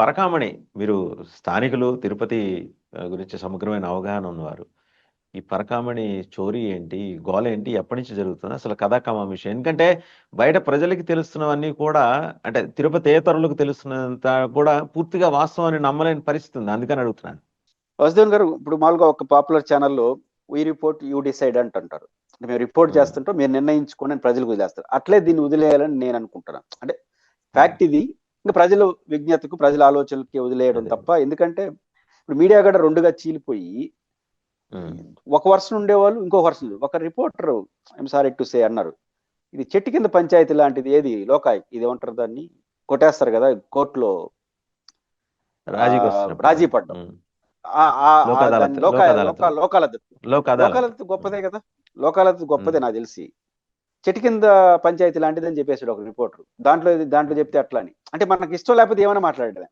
పరకామణి. మీరు స్థానికులు తిరుపతి గురించి సమగ్రమైన అవగాహన ఉన్నవారు. ఈ పరకామణి చోరీ ఏంటి? గోల ఏంటి? ఎప్పటి నుంచి జరుగుతుంది? అసలు కథాకమ విషయం ఎందుకంటే బయట ప్రజలకి తెలుస్తున్నవన్నీ కూడా అంటే తిరుపతేతరులకు తెలుస్తున్నంత కూడా పూర్తిగా వాస్తవాన్ని నమ్మలేని పరిస్థితి ఉంది. అందుకని అడుగుతున్నాను. వసుదేవన్ గారు ఇప్పుడు మామూలుగా ఒక పాపులర్ ఛానల్లో వీ రిపోర్ట్ యూ డిసైడ్ అంటుంటారు. అంటే మేము రిపోర్ట్. చేస్తుంటాం మీరు నిర్ణయించుకోండి ప్రజలకు వదిలేస్తారు. అట్లే దీన్ని వదిలేయాలని నేను అనుకుంటున్నాను. అంటే ఫ్యాక్ట్ ఇది ఇంకా ప్రజల విజ్ఞతకు ప్రజల ఆలోచనలకి వదిలేయడం. తప్ప ఎందుకంటే ఇప్పుడు మీడియా కూడా రెండుగా చీలిపోయి ఒక వర్షన్ ఉండేవాళ్ళు ఇంకో వర్షన్ ఒక reporter I'm sorry to say అన్నారు ఇది చెట్టు కింద పంచాయతీ లాంటిది ఏది లోకాయ్ ఇది ఏమంటారు దాన్ని కొట్టేస్తారు కదా కోర్టులో. రాజీ పడ్డం. ఉమ్, ఆ- ఆ- ఆ లోక్ దాన్ని అదాలత్, లోక లోక్ అదాలత్. లోక- లోకాలద్దత్ లోక్ అదాలత్. లోకాలద్దత్ గొప్పదే కదా లోకాలద్దత్ గొప్పదే నాకు తెలిసి చెట్టు కింద పంచాయతీ లాంటిది అని చెప్పేసాడు ఒక రిపోర్టర్ దాంట్లో దాంట్లో చెప్తే అట్లా అని అంటే మనకి ఇష్టం లేకపోతే ఏమైనా మాట్లాడేది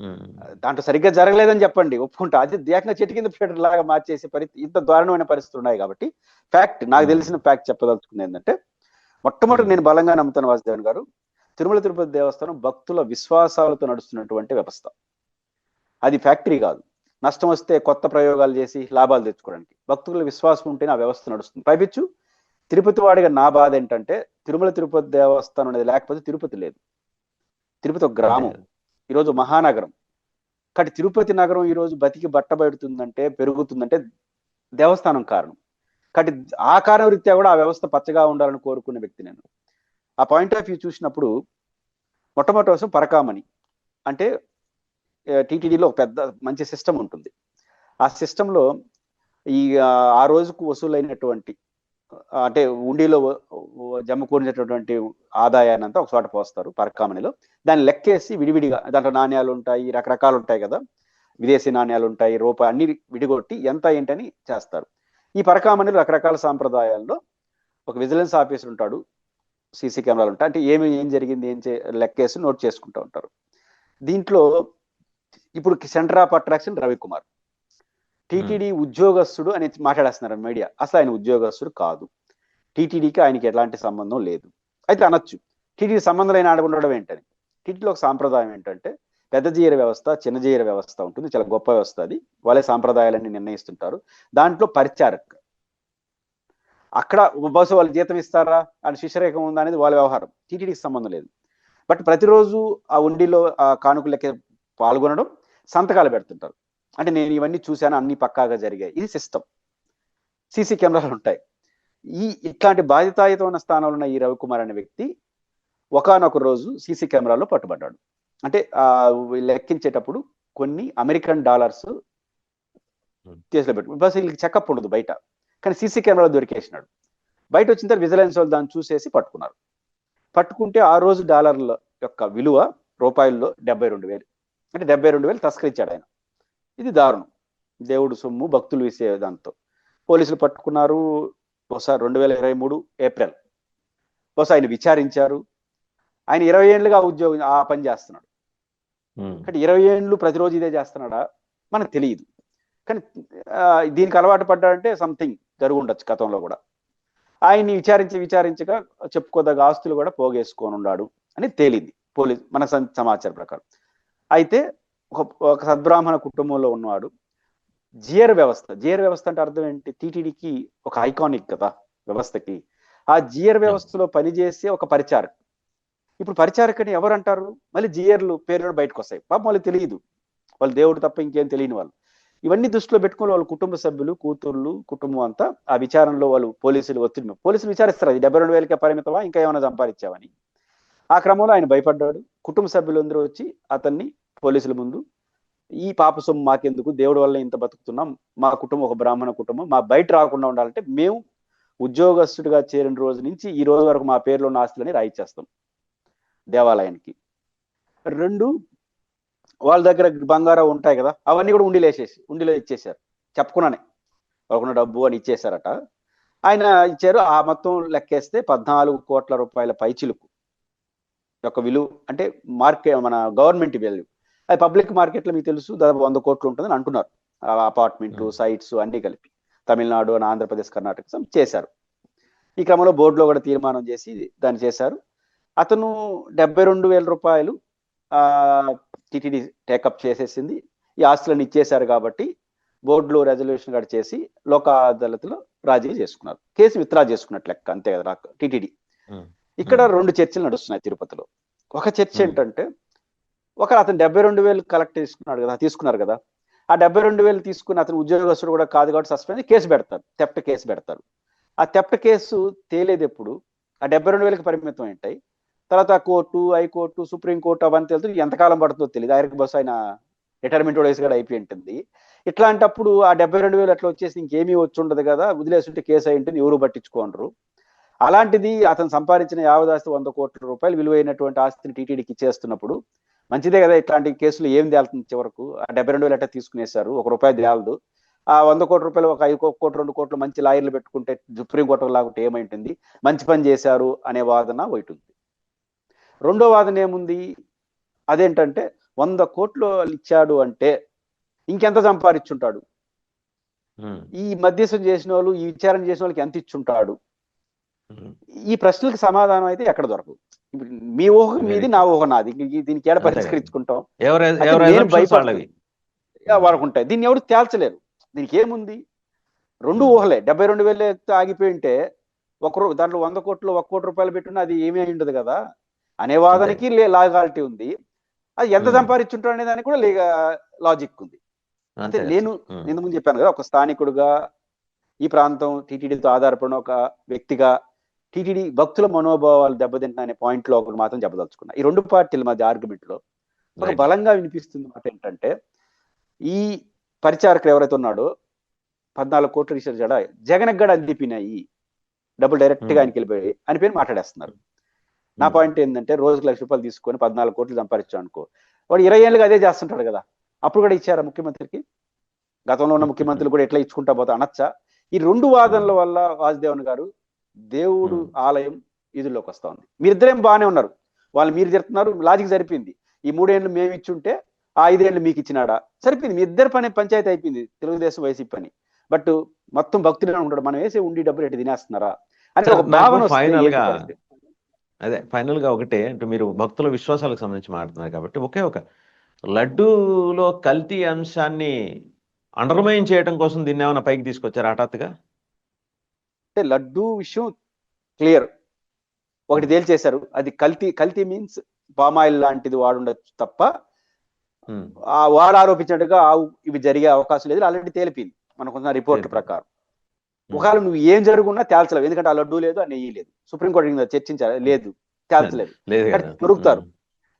ఉమ్, దాంట్లో సరిగ్గా జరగలేదని చెప్పండి ఒప్పుకుంటా. అది ఏకంగా చెట్టు కింద ఫీడర్ లాగా మార్చేసే పరిస్థితి ఇంత దారుణమైన పరిస్థితులు ఉన్నాయి కాబట్టి ఫ్యాక్ట్ నాకు. తెలిసిన ఫ్యాక్ట్ చెప్పదలుచుకుంది ఏంటంటే మొట్టమొదటి. నేను బలంగా నమ్ముతాను వాసుదేవన్ గారు తిరుమల తిరుపతి దేవస్థానం భక్తుల విశ్వాసాలతో నడుస్తున్నటువంటి వ్యవస్థ. అది ఫ్యాక్టరీ కాదు. నష్టం వస్తే కొత్త ప్రయోగాలు చేసి లాభాలు తెచ్చుకోవడానికి. భక్తుల విశ్వాసం ఉంటేనే ఆ వ్యవస్థ నడుస్తుంది. పైపించు తిరుపతి వాడిగా నా బాధ ఏంటంటే తిరుమల తిరుపతి దేవస్థానం అనేది లేకపోతే తిరుపతి లేదు. తిరుపతి ఒక గ్రామం. ఈరోజు మహానగరం. కాబట్టి తిరుపతి నగరం ఈరోజు బతికి బట్టబడుతుందంటే పెరుగుతుందంటే దేవస్థానం కారణం. కాబట్టి ఆ కారణం రీత్యా కూడా ఆ వ్యవస్థ పచ్చగా ఉండాలని కోరుకునే వ్యక్తి నేను. ఆ పాయింట్ ఆఫ్ వ్యూ చూసినప్పుడు మొట్టమొదటి అవసరం పరకామణి అంటే టీటీడీలో ఒక పెద్ద మంచి సిస్టమ్ ఉంటుంది. ఆ సిస్టంలో ఈ ఆ, రోజుకు వసూలైనటువంటి అంటే ఉండిలో జమ కూడినటువంటి ఆదాయాన్ని అంతా ఒక చోట పోస్తారు పరకామణిలో దాన్ని లెక్కేసి విడివిడిగా దాంట్లో నాణ్యాలు ఉంటాయి రకరకాలు ఉంటాయి కదా. విదేశీ నాణ్యాలు ఉంటాయి రూపాయి అన్ని విడిగొట్టి ఎంత ఏంటని చేస్తారు. ఈ పరకామణిలో రకరకాల సాంప్రదాయాల్లో ఒక విజిలెన్స్ ఆఫీసర్ ఉంటాడు సీసీ కెమెరాలు ఉంటాయి. అంటే ఏమి ఏం జరిగింది ఏం చే లెక్కేసి నోట్ చేసుకుంటూ ఉంటారు. దీంట్లో ఇప్పుడు centre of attraction Ravikumar. TTD ఉద్యోగస్తుడు అని మాట్లాడేస్తున్నారు మీడియా. అసలు ఆయన ఉద్యోగస్తుడు కాదు. టీటీడీకి ఆయనకి ఎలాంటి సంబంధం లేదు. అయితే అనొచ్చు. టీటీడీ సంబంధం లేని ఆడ ఉండడం ఏంటని. టీటీలో ఒక సాంప్రదాయం ఏంటంటే పెద్ద జీర వ్యవస్థ చిన్న జీర వ్యవస్థ ఉంటుంది. చాలా గొప్ప వ్యవస్థ అది. వాళ్ళే సాంప్రదాయాలన్నీ నిర్ణయిస్తుంటారు. దాంట్లో పరిచారక్. అక్కడ బస్సు వాళ్ళు జీతం ఇస్తారా? అని శిష్యరేఖం ఉందా అనేది వాళ్ళ వ్యవహారం. టీటీడీకి సంబంధం లేదు. బట్ ప్రతిరోజు ఆ ఉండిలో ఆ కానుకలకి పాల్గొనడం సంతకాలు పెడుతుంటారు. అంటే నేను ఇవన్నీ చూశాను అన్ని పక్కాగా జరిగాయి. ఇది సిస్టమ్ సీసీ కెమెరాలు ఉంటాయి. ఈ ఇట్లాంటి బాధ్యతాయుతమైన స్థానంలో ఉన్న ఈ రవికుమార్ అనే వ్యక్తి ఒకనొక రోజు సీసీ కెమెరాలో పట్టుబడ్డాడు. అంటే ఆ లెక్కించేటప్పుడు కొన్ని అమెరికన్ డాలర్స్ కేసులో పెట్టు బస్ వీళ్ళకి చెకప్ ఉండదు బయట. కానీ సీసీ కెమెరాలో దొరికేసినాడు. బయట వచ్చిన తర్వాత విజిలెన్స్ వాళ్ళు దాన్ని చూసేసి పట్టుకున్నారు. పట్టుకుంటే ఆ రోజు డాలర్ల యొక్క విలువ రూపాయల్లో డెబ్బై రెండు వేలు. అంటే డెబ్బై రెండు వేలు తస్కరించాడు ఆయన. ఇది దారుణం. దేవుడు సొమ్ము భక్తులు వేసే దాంతో. పోలీసులు పట్టుకున్నారు బహుశా రెండు వేల ఇరవై మూడు ఏప్రిల్. బహుశా ఆయన విచారించారు. ఆయన ఇరవై ఏళ్ళుగా ఉద్యోగం ఆ పని చేస్తున్నాడు. అంటే ఇరవై ఏళ్ళు ప్రతిరోజు ఇదే చేస్తున్నాడా? మనకు తెలియదు. కానీ దీనికి అలవాటు పడ్డాడంటే సంథింగ్ జరుగు ఉండొచ్చు గతంలో కూడా. ఆయన్ని విచారించి విచారించగా చెప్పుకోదగ్గ ఆస్తులు కూడా పోగేసుకొని ఉన్నాడు అని తేలింది. పోలీస్ మన సమాచారం ప్రకారం. అయితే ఒక ఒక సద్బ్రాహ్మణ కుటుంబంలో ఉన్నవాడు. జియర్ వ్యవస్థ జియర్ వ్యవస్థ అంటే అర్థం ఏంటి? టీటీడీకి ఒక ఐకానిక్ కదా వ్యవస్థకి. ఆ జియర్ వ్యవస్థలో పనిచేసే ఒక పరిచారక్. ఇప్పుడు పరిచారకని ఎవరు అంటారు మళ్ళీ జియర్లు పేర్లు బయటకు వస్తాయి పాపం వాళ్ళు తెలియదు. వాళ్ళు దేవుడు తప్ప ఇంకేం తెలియని వాళ్ళు. ఇవన్నీ దృష్టిలో పెట్టుకుని వాళ్ళ కుటుంబ సభ్యులు కూతుర్లు కుటుంబం అంతా ఆ విచారణలో వాళ్ళు పోలీసులు ఒత్తిడి పోలీసులు విచారిస్తారు. అది డెబ్బై రెండు వేలకే పరిమితమా? ఇంకా ఏమైనా సంపాదించావని ఆ క్రమంలో ఆయన భయపడ్డాడు. కుటుంబ సభ్యులందరూ వచ్చి అతన్ని పోలీసుల ముందు ఈ పాప సొమ్ము మాకెందుకు? దేవుడి వల్ల ఇంత బతుకుతున్నాం. మా కుటుంబం ఒక బ్రాహ్మణ కుటుంబం. మా బయట రాకుండా ఉండాలంటే మేము ఉద్యోగస్తుడిగా చేరిన రోజు నుంచి ఈ రోజు వరకు మా పేరులో ఉన్న ఆస్తులని రాయిచ్చేస్తాం దేవాలయానికి. రెండు వాళ్ళ దగ్గర బంగారం ఉంటాయి కదా అవన్నీ కూడా ఉండిలో వేసేసి ఉండిలో ఇచ్చేసారు చెప్పకుండానే. వాళ్ళకున్న డబ్బు అని ఇచ్చేసారట ఆయన ఇచ్చారు. ఆ మొత్తం లెక్కేస్తే పద్నాలుగు కోట్ల రూపాయల పైచిలుకు. యొక్క విలువ అంటే మార్కెట్ మన గవర్నమెంట్ వాల్యూ. అది పబ్లిక్ మార్కెట్లో మీకు తెలుసు దాదాపు వంద కోట్లు ఉంటుందని అంటున్నారు. అపార్ట్మెంట్లు సైట్స్ అన్ని కలిపి. తమిళనాడు and ఆంధ్రప్రదేశ్ కర్ణాటక చేశారు. ఈ క్రమంలో బోర్డులో కూడా తీర్మానం చేసి దాన్ని చేశారు. అతను డెబ్బై రెండు వేల రూపాయలు ఆ టీటీడీ టేకప్ చేసేసింది. ఈ ఆస్తులను ఇచ్చేశారు కాబట్టి బోర్డులో రెజల్యూషన్ కూడా చేసి లోక అదాలత్లో రాజీ చేసుకున్నారు. కేసు విత్డ్రా చేసుకున్నట్లు లెక్క అంతే కదా టీటీడీ ఉమ్. ఇక్కడ రెండు చర్చలు నడుస్తున్నాయి తిరుపతిలో. ఒక చర్చ Hmm. ఏంటంటే ఒక అతను డెబ్బై రెండు వేలు కలెక్ట్ చేసుకున్నాడు కదా తీసుకున్నారు కదా. ఆ డెబ్బై రెండు వేలు తీసుకుని అతను ఉద్యోగస్తుడు కూడా కాదు కాబట్టి సస్పెండ్ కేసు పెడతారు తెఫ్ట్ కేసు పెడతారు. ఆ తెఫ్ట్ కేసు తేలేది ఎప్పుడు? ఆ డెబ్బై రెండు వేలకు పరిమితం ఏంటాయి తర్వాత కోర్టు హైకోర్టు సుప్రీం కోర్టు అవన్నీ తెలుసు ఎంతకాలం పడుతుందో తెలియదు ఆయనకి బస్సు ఆయన రిటైర్మెంట్ వయసు కూడా అయిపోయి ఉంటుంది. ఇట్లాంటప్పుడు ఆ డెబ్బై రెండు వేలు అట్లా వచ్చేసి ఇంకేమీ వచ్చి ఉండదు కదా వదిలేస్తుంటే కేసు అయి ఉంటుంది ఎవరు పట్టించుకోనరు. అలాంటిది అతను సంపాదించిన యావదాస్తి వంద కోట్ల రూపాయలు విలువైనటువంటి ఆస్తిని టీటీడీకి ఇచ్చేస్తున్నప్పుడు మంచిదే కదా ఇట్లాంటి కేసులు ఏం తేలుతుంది చివరకు? ఆ డెబ్బై రెండు వేలు అట్లా తీసుకునేశారు ఒక రూపాయి తేలదు. ఆ వంద కోట్ల రూపాయలు ఒక ఐదు కోట్లు రెండు కోట్లు మంచి లాయర్లు పెట్టుకుంటే సుప్రీం కోర్టు లాగుంటే ఏమైంటుంది? మంచి పని చేశారు అనే వాదన ఒకటి ఉంది రెండో వాదన ఏముంది? అదేంటంటే వంద కోట్లు ఇచ్చాడు అంటే ఇంకెంత సంపాదించుంటాడు. ఈ మధ్యస్థం చేసిన వాళ్ళు ఈ విచారణ చేసిన వాళ్ళకి ఎంత ఇచ్చుంటాడు. ఈ ప్రశ్నలకు సమాధానం అయితే ఎక్కడ దొరకదు. ఇప్పుడు మీ ఊహ మీది నా ఊహ నాది. దీనికి ఏడ. పరిష్కరించుకుంటాం? వాళ్ళకు ఉంటాయి. దీన్ని ఎవరు తేల్చలేరు. దీనికి ఏముంది? రెండు Hmm. ఊహలే. డెబ్బై రెండు వేలు ఆగిపోయి ఉంటే ఒక దాంట్లో వంద కోట్లు ఒక కోటి రూపాయలు పెట్టున్నా అది ఏమీ అయి ఉండదు కదా. అనే వాదనకి లాగాలిటీ ఉంది. అది ఎంత Hmm. సంపాదించుంటాడు అనే దానికి కూడా లాజిక్ ఉంది. అంటే నేను ఉమ్. నేను ముందు చెప్పాను కదా ఒక స్థానికుడుగా ఈ ప్రాంతం టీటీడీతో ఆధారపడిన ఒక వ్యక్తిగా టీటీడీ భక్తుల మనోభావాలు దెబ్బతింటున్నా అనే పాయింట్లో ఒకటి మాత్రం చెప్పదలుచుకున్నా. ఈ రెండు పార్టీల మధ్య ఆర్గ్యుమెంట్లో ఒక. బలంగా వినిపిస్తుంది మాట ఏంటంటే ఈ పరిచారకుడు ఎవరైతే ఉన్నాడో పద్నాలుగు కోట్ల రీసెర్చ్ జడ జగన్ గడ అందిపినాయి. డబ్బులు డైరెక్ట్గా Hmm. ఆయనకి వెళ్ళిపోయి అని పేరు మాట్లాడేస్తున్నారు. నా ఉమ్. పాయింట్ ఏంటంటే రోజుకి లక్ష రూపాయలు తీసుకొని పద్నాలుగు కోట్లు సంపాదించాడు అనుకో వాడు ఇరవై ఏళ్ళుగా అదే చేస్తుంటాడు కదా. అప్పుడు కూడా ఇచ్చారా ముఖ్యమంత్రికి? గతంలో ఉన్న ముఖ్యమంత్రులు కూడా ఎట్లా ఇచ్చుకుంటా పోతా అనొచ్చా? ఈ రెండు వాదనల వల్ల వాసుదేవన్ గారు దేవుడు. ఆలయం ఇదిలోకి వస్తా ఉంది. మీరిద్దరేం బాగానే ఉన్నారు. వాళ్ళు మీరు చెప్తున్నారు లాజిక్ సరిపోయింది. ఈ మూడేళ్ళు మేము ఇచ్చుంటే ఆ ఐదేళ్ళు మీకు ఇచ్చినాడా? సరిపోయింది. మీ ఇద్దరు పని పంచాయతీ అయిపోయింది తెలుగుదేశం వైసీపీ పని. బట్ మొత్తం భక్తులుగా ఉంటాడు మనం వేసే ఉండి డబ్బులు ఎట్టి తినేస్తున్నారా? అని ఒక భావన? అదే ఫైనల్గా ఒకటే అంటే మీరు భక్తుల విశ్వాసాలకు సంబంధించి మాట్లాడుతున్నారు కాబట్టి ఒకే ఒక లడ్డూలో కల్తీ అంశాన్ని అండర్మైన్ చేయడం కోసం దీన్ని ఏమైనా పైకి తీసుకొచ్చారు హఠాత్తుగా? అంటే లడ్డు విషయం క్లియర్. ఒకటి తేల్చేశారు. అది కల్తీ కల్తీ మీన్స్ పామాయిల్ లాంటిది వాడుండొచ్చు తప్ప. ఆ వాడు ఆరోపించినట్టుగా ఆవు ఇవి జరిగే అవకాశం లేదు. ఆల్రెడీ తేలిపింది మనకున్న రిపోర్ట్. ప్రకారం. ఒకవేళ నువ్వు ఏం జరుగున్నా తేల్చలేవు. ఎందుకంటే ఆ లడ్డు లేదు ఆ నెయ్యి లేదు. సుప్రీంకోర్టు కింద చర్చించాలి లేదు. తేల్చలేదు. దొరుకుతారు.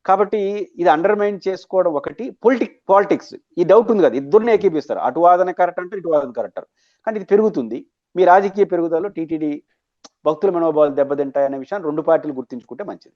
కాబట్టి ఇది అండర్మైన్ చేసుకోవడం ఒకటి. పొలిటిక్ పాలిటిక్స్ ఈ డౌట్ ఉంది కదా. ఇద్దరిని ఏకీపిస్తారు. అటు వాదన కరెక్ట్ అంటే ఇటు వాదన కరెక్ట్ కానీ ఇది పెరుగుతుంది. మీ రాజకీయ పెరుగుదలలో టీటీడీ భక్తుల మనోభావాలు దెబ్బతింటాయనే విషయాన్ని రెండు పార్టీలు గుర్తించుకుంటే మంచిది.